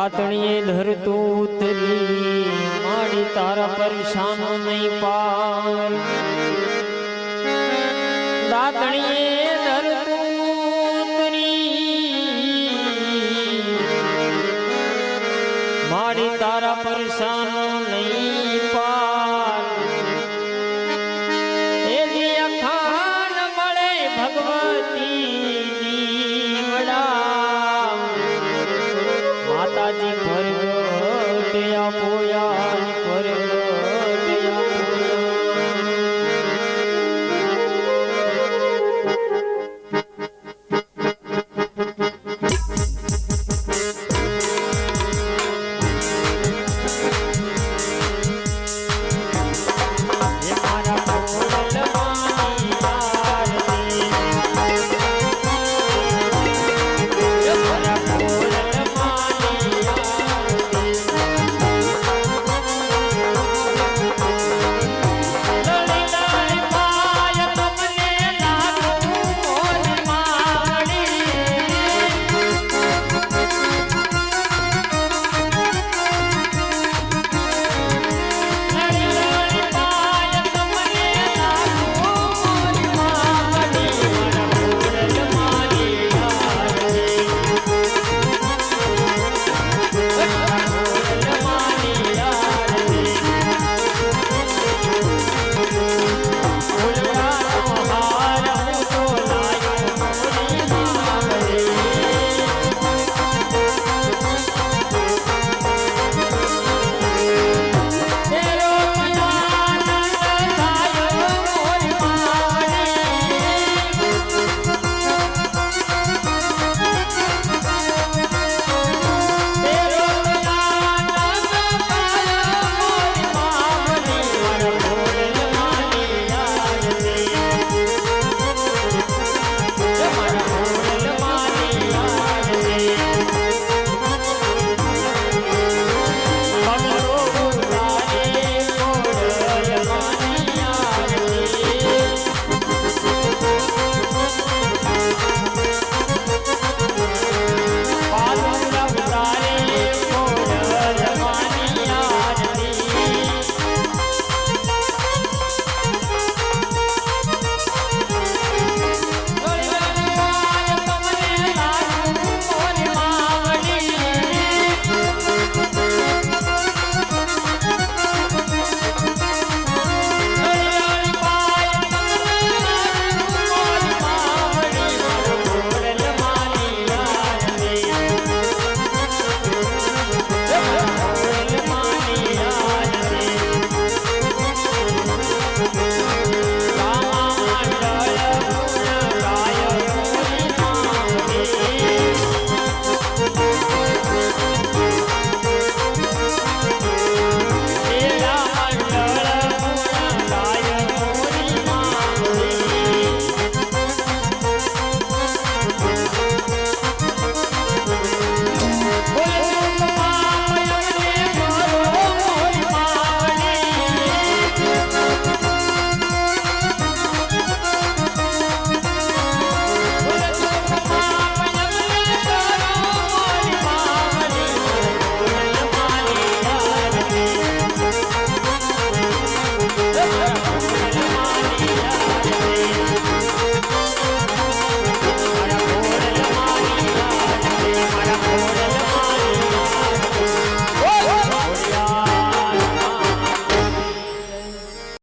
દાતણીએ ધરતું ઉતરી. માડી તારા પરેશાનો નહીં પાર. દાતણીએ ધરતું ઉતરી. માડી તારા પરેશાનો